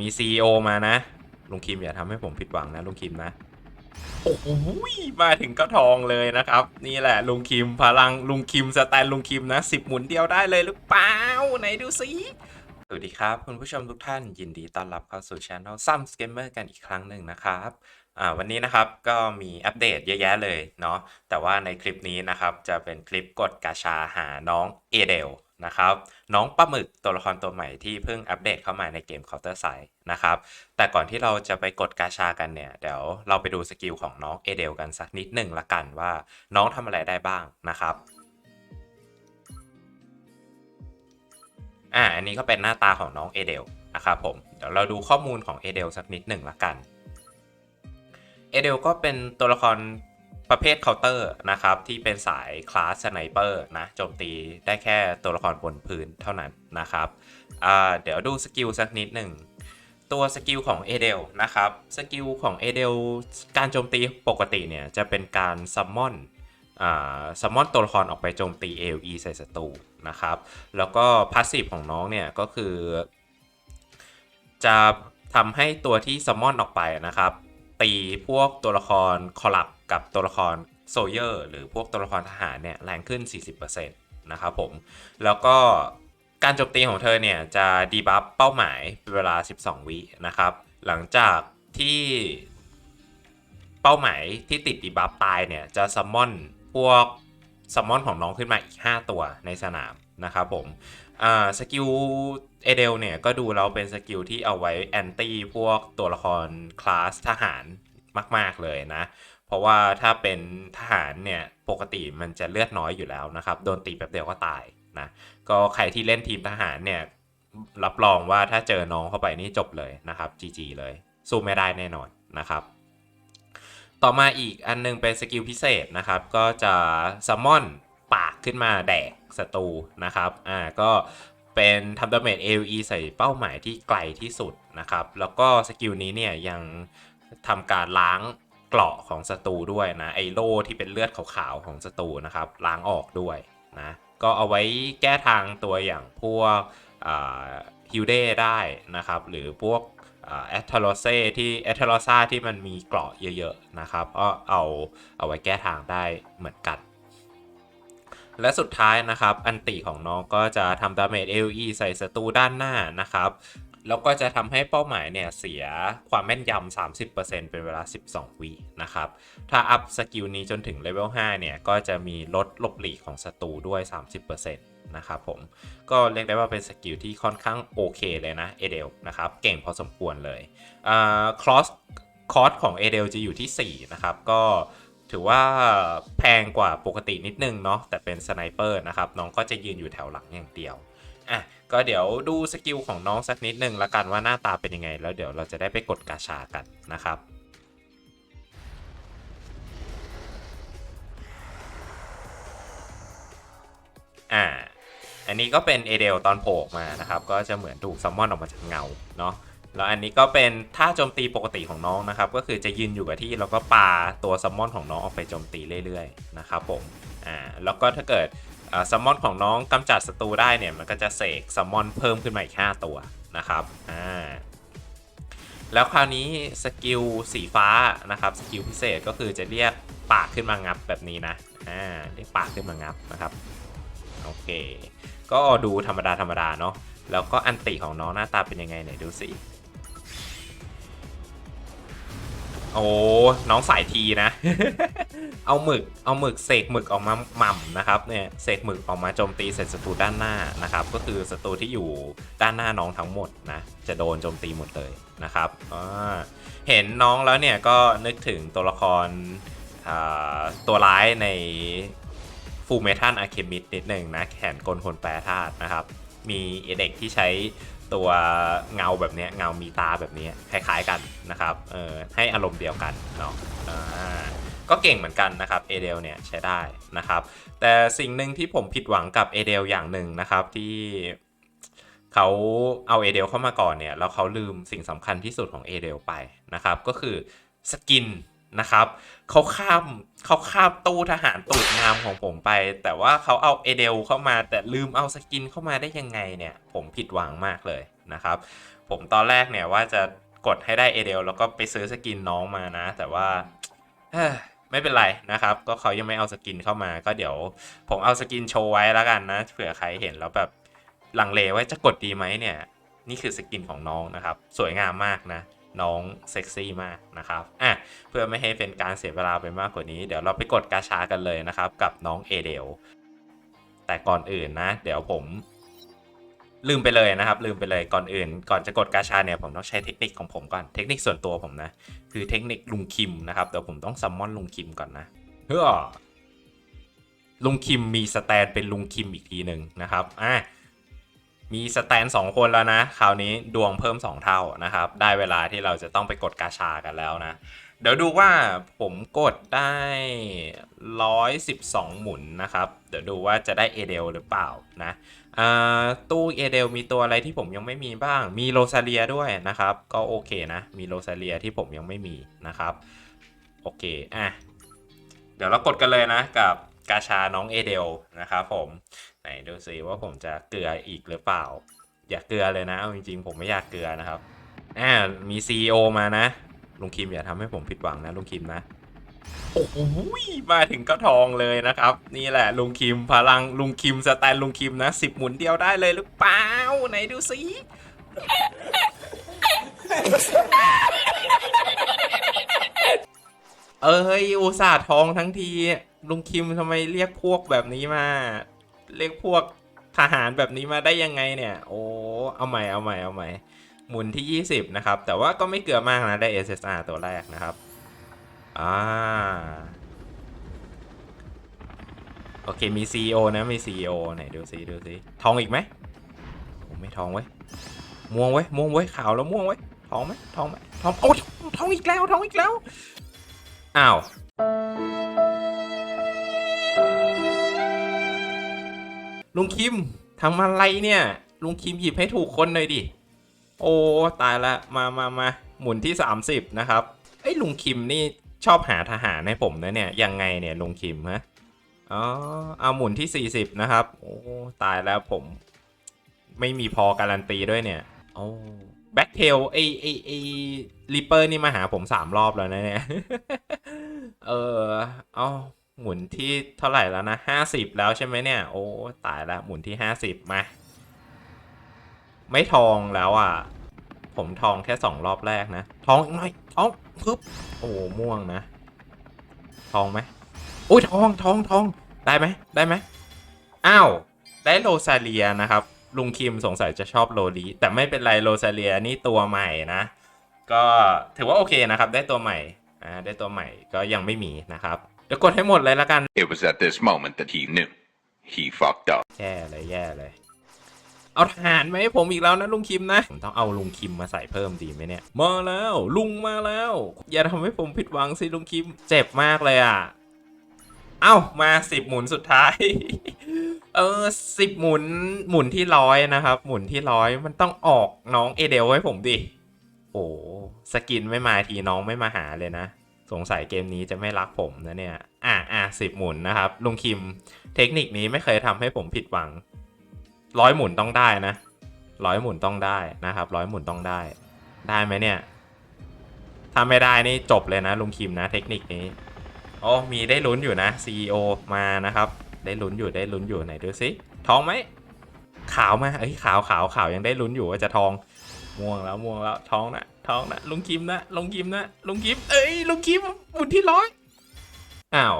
มี CEO มานะ ลุงคิมอย่าทำให้ผมผิดหวังนะลุงคิมนะ โอ้โหมาถึงก็ทองเลยนะครับ นี่แหละลุงคิมพลังลุงคิมสแตนลุงคิมนะสิบหมุนเดียวได้เลยหรือเปล่าไหนดูสิสวัสดีครับคุณผู้ชมทุกท่านยินดีต้อนรับเข้าสู่ช anel ซัมสเกมเมอร์กันอีกครั้งหนึ่งนะครับอ่าวันนี้นะครับก็มีอัปเดตเยอะแยะเลยเนาะแต่ว่าในคลิปนี้นะครับจะเป็นคลิปกดกาชาหาน้องเอเดลนะครับ น้องปลาหมึกตัวละครตัวใหม่ที่เพิ่งอัปเดตเข้ามาในเกม Counter s i นะครับ แต่ก่อนที่เราจะไปกดกาชากันเนี่ย เดี๋ยวเราไปดูสกิลของน้องเอเดลกันสักนิดหนึ่งละกันว่าน้องทำอะไรได้บ้างนะครับอ่าอันนี้ก็เป็นหน้าตาของน้องเอเดลนะครับผม เดี๋ยวเราดูข้อมูลของเอเดลสักนิดหนึ่งละกันเอเดลก็เป็นตัวละคร ประเภทเคาน์เตอร์นะครับที่เป็นสายคลาสสไนเปอร์นะโจมตีได้แค่ตัวละครบนพื้นเท่านั้นนะครับเดี๋ยวดูสกิลสักนิดหนึ่งตัวสกิลของเอเดลนะครับสกิลของเอเดลการโจมตีปกติเนี่ยจะเป็นการซัมมอนซัมมอนตัวละครออกไปโจมตี AOE ใส่ศัตรูนะครับแล้วก็พาสซีฟของน้องเนี่ยก็คือ จะทำให้ตัวที่ซัมมอนออกไปนะครับตีพวกตัวละครคอลับ กับตัวละครโซเยอร์หรือพวกตัวละครทหารเนี่ยแรงขึ้น 40%นะครับผม แล้วก็การโจมตีของเธอเนี่ยจะดีบัฟเป้าหมายเป็นเวลา 12 วินะครับ หลังจากที่เป้าหมายที่ติดดีบัฟตายเนี่ยจะซัมมอนพวกซัมมอนของน้องขึ้นมาอีก 5 ตัวในสนามนะครับผมสกิลเอเดลเนี่ยก็ดูแล้วเป็นสกิลที่เอาไว้แอนตี้พวกตัวละครคลาสทหารมาก ๆ เลยนะ เพราะว่าถ้าเป็นทหารเนี่ยปกติมันจะเลือดน้อยอยู่แล้วนะครับ โดนตีแป๊บเดียวก็ตายนะก็ใครที่เล่นทีมทหารเนี่ยรับรองว่าถ้าเจอน้องเข้าไปนี่จบเลยนะครับ GG เลยสู้ไม่ได้แน่นอนนะครับ ต่อมาอีกอันนึงเป็นสกิลพิเศษนะครับ ก็จะซัมมอนปากขึ้นมาแดกศัตรูนะครับอ่าก็เป็นทำดาเมจ AOE ใส่เป้าหมายที่ไกลที่สุดนะครับ แล้วก็สกิลนี้เนี่ยยังทำการล้าง เกราะของศัตรูด้วยนะไอโล่ที่เป็นเลือดขาวๆของศัตรูนะครับล้างออกด้วยนะก็เอาไว้แก้ทางตัวอย่างพวกฮิวเดได้นะครับ หรือพวกแอตเทโลเซที่แอตเทโลซาที่มันมีเกราะเยอะๆนะครับก็เอาเอาไว้แก้ทางได้เหมือนกัน และสุดท้ายนะครับ อันติของน้องก็จะทำดาเมจ AOE ใส่ศัตรูด้านหน้านะครับ แล้วก็จะทำให้เป้าหมายเนี่ยเสียความแม่นยำ 30%เป็นเวลา 12 วินะครับ ถ้าอัพสกิลนี้จนถึงเลเวล 5 เนี่ย ก็จะมีลดลบหลีกของศัตรูด้วย 30%นะครับผม ก็เรียกได้ว่าเป็นสกิลที่ค่อนข้างโอเคเลยนะเอเดลนะครับ เก่งพอสมควรเลยอ่าคลอสคอสของเอเดลจะอยู่ที่ 4 นะครับ ก็ถือว่าแพงกว่าปกตินิดนึงเนาะแต่เป็นสไนเปอร์นะครับ น้องก็จะยืนอยู่แถวหลังอย่างเดียว อะก็เดี๋ยวดูสกิลของน้องสักนิดนึงละกันว่าหน้าตาเป็นยังไง แล้วเดี๋ยวเราจะได้ไปกดกาชากันนะครับอ่าอันนี้ก็เป็นเอเดลตอนโผล่มานะครับ ก็จะเหมือนถูกซัมมอนออกมาจากเงาเนาะแล้วอันนี้ก็เป็นท่าโจมตีปกติของน้องนะครับ ก็คือจะยืนอยู่กับที่แล้วก็ปาตัวซัมมอนของน้องออกไปโจมตีเรื่อยๆนะครับผมอ่าแล้วก็ถ้าเกิด ซัมมอนของน้องกำจัดศัตรูได้เนี่ยมันก็จะเสกซัมมอนเพิ่มขึ้นมาอีก5ตัวนะครับอ่าแล้วคราวนี้สกิลสีฟ้านะครับสกิลพิเศษก็คือจะเรียกปากขึ้นมางับแบบนี้นะอ่าเรียกปากขึ้นมางับนะครับโอเค ก็ดูธรรมดาธรรมดาเนาะแล้วก็อันติของน้องหน้าตาเป็นยังไงไหนดูสิ โอ้น้องสายทีนะ เอาหมึกเอาหมึกเสกหมึกออกมาหม่ำนะครับเนี่ยเสกหมึกออกมาโจมตีใส่ศัตรูด้านหน้านะครับ ก็คือศัตรูที่อยู่ด้านหน้าน้องทั้งหมดนะจะโดนโจมตีหมดเลยนะครับเห็นน้องแล้วเนี่ยก็นึกถึงตัวละครตัวร้ายในฟูเมทัลอะเคมิดนิดหนึ่งนะแขนกลคนแปรธาตุนะครับ มีเด็กที่ใช้ ตัวเงาแบบนี้เงามีตาแบบนี้คล้ายๆกันนะครับเออให้อารมณ์เดียวกันเนาะก็เก่งเหมือนกันนะครับเอเดลเนี่ยใช้ได้นะครับ แต่สิ่งหนึ่งที่ผมผิดหวังกับเอเดลอย่างหนึ่งนะครับที่เขาเอาเอเดลเข้ามาก่อนเนี่ยแล้วเขาลืมสิ่งสำคัญที่สุดของเอเดลไปนะครับก็คือสกิน นะครับเขาข้ามเขาข้ามตู้ทหารตูดงามของผมไป แต่ว่าเขาเอาเอเดลเข้ามาแต่ลืมเอาสกินเข้ามาได้ยังไงเนี่ยผมผิดหวังมากเลยนะครับ ผมตอนแรกเนี่ยว่าจะกดให้ได้เอเดลแล้วก็ไปซื้อสกินน้องมานะ แต่ว่าไม่เป็นไรนะครับ ก็เขายังไม่เอาสกินเข้ามา ก็เดี๋ยวผมเอาสกินโชว์ไว้แล้วกันนะเผื่อใครเห็นแล้วแบบลังเลว่าจะกดดีไหมเนี่ย นี่คือสกินของน้องนะครับ สวยงามมากนะ น้องเซ็กซี่มากนะครับอะเพื่อไม่ให้เป็นการเสียเวลาไปมากกว่านี้ เดี๋ยวเราไปกดกาชากันเลยนะครับ กับน้องเอเดลแต่ก่อนอื่นนะ เดี๋ยวผมลืมไปเลยนะครับ ลืมไปเลยก่อนอื่น ก่อนจะกดกาชาเนี่ยผมต้องใช้เทคนิคของผมก่อนเทคนิคส่วนตัวผมนะ คือเทคนิคลุงคิมนะครับเดี๋ยวผมต้องซัมมอนลุงคิมก่อนนะเพื่อลุงคิมมีสแตนเป็นลุงคิมอีกทีหนึ่งนะครับอะ มีสแตนสองคนแล้วนะ คราวนี้ดวงเพิ่ม 2 เท่านะครับ ได้เวลาที่เราจะต้องไปกดกาชากันแล้วนะ เดี๋ยวดูว่าผมกดได้ 112 หมุนนะครับ เดี๋ยวดูว่าจะได้เอเดลหรือเปล่านะตู้เอเดลมีตัวอะไรที่ผมยังไม่มีบ้าง มีโรซาเลียด้วยนะครับ ก็โอเคนะ มีโรซาเลียที่ผมยังไม่มีนะครับ โอเค อะ เดี๋ยวเรากดกันเลยนะกับ กาชาน้องเอเดลนะครับผม ไหนดูซิว่าผมจะเกลืออีกหรือเปล่า อย่าเกลือเลยนะเอาจริงๆ ผมไม่อยากเกลือนะครับอ่ามี CEO มานะ ลุงคิมอย่าทำให้ผมผิดหวังนะลุงคิมนะ โอ้โหมาถึงก็ทองเลยนะครับ นี่แหละลุงคิมพลังลุงคิมสแตนลุงคิมนะสิบหมุนเดียวได้เลยหรือเปล่าไหนดูสิเอ้ยอุตส่าห์ทองทั้งที ลุงคิมทำไมเรียกพวกแบบนี้มา เรียกพวกทหารแบบนี้มาได้ยังไงเนี่ย โอ้เอาใหม่เอาใหม่เอาใหม่หมุนที่ 20 นะครับ แต่ว่าก็ไม่เกลือมากนะ ได้ SSR ตัวแรกนะครับ อ่า โอเค มี CEO นะ มี CEO ไหนดูซิดูซิทองอีกไหมผมไม่ทองไว้ย ม่วงไว้ย ม่วงไว้ย ขาวแล้วม่วงไว้ย ทองไหมทองไหมทอง โอ้ยทองอีกแล้ว ทองอีกแล้ว อ้าว ลุงคิมทำอะไรเนี่ย ลุงคิมหยิบให้ถูกคนหน่อยดิ โอ้ตายละ มามามาหมุนที่ 30 นะครับไอ้ยลุงคิมนี่ชอบหาทหารให้ผมนะเนี่ย ยังไงเนี่ยลุงคิมฮะ อ๋อ เอาหมุนที่ 40 นะครับ โอ้ตายแล้วผม ไม่มีพอการันตีด้วยเนี่ย โอ้แบ็กเทลไอไอไอริปเปอร์นี่มาหาผมสามรอบแล้วนะเนี่ย เออ เอา หมุนที่เท่าไหร่แล้วนะ50แล้วใช่ไหมเนี่ย โอ้ตายแล้วหมุนที่50มา ไม่ทองแล้วอะ ผมทองแค่สองรอบแรกนะ ทองอีกหน่อยทองปึ๊บโอ้ม่วงนะ ทองไหมโอ้ยทองทองทองได้ไหมได้ไหมอ้าวได้โรซาเลียนะครับ ลุงคิมสงสัยจะชอบโรลีแต่ไม่เป็นไรโรซาเลียนี่ตัวใหม่นะ ก็ถือว่าโอเคนะครับ ได้ตัวใหม่อ่าได้ตัวใหม่ก็ยังไม่มีนะครับ เดี๋ยวกดให้หมดเลยละกัน It was at this moment that he knew. He fucked up. แย่เลยแย่เลย เอาทหารมาให้ผมอีกแล้วนะลุงคิมนะ ผมต้องเอาลุงคิมมาใส่เพิ่มดีไหมเนี่ย มาแล้วลุงมาแล้ว อย่าทำให้ผมผิดหวังสิลุงคิม เจ็บมากเลยอะ เอ้ามาสิบหมุนสุดท้าย เออสิบหมุนหมุนที่ร้อยนะครับ หมุนที่ร้อยมันต้องออกน้องเอเดลให้ผมดิ โอ้สกินไม่มาทีน้องไม่มาหาเลยนะ สงสัยเกมนี้จะไม่รักผมนะเนี่ย อะอะสิบหมุนนะครับ ลุงคิม เทคนิคนี้ไม่เคยทำให้ผมผิดหวัง ร้อยหมุนต้องได้นะร้อยหมุนต้องได้นะครับ ร้อยหมุนต้องได้ ได้ไหมเนี่ย ถ้าไม่ได้นี่จบเลยนะ ลุงคิมนะ เทคนิคนี้โอ้มีได้ลุ้นอยู่นะ CEO มานะครับ ได้ลุ้นอยู่ได้ลุ้นอยู่ไหนดูสิทองไหมขาวมาเอ้ยขาวขาวขาวยังได้ลุ้นอยู่ว่าจะทอง ม่วงแล้วม่วงแล้วท้องนะท้องนะลุงกิมนะลุงกิมนะลุงกิมเอ้ยลุงกิมบุญที่ร้อยอ้าว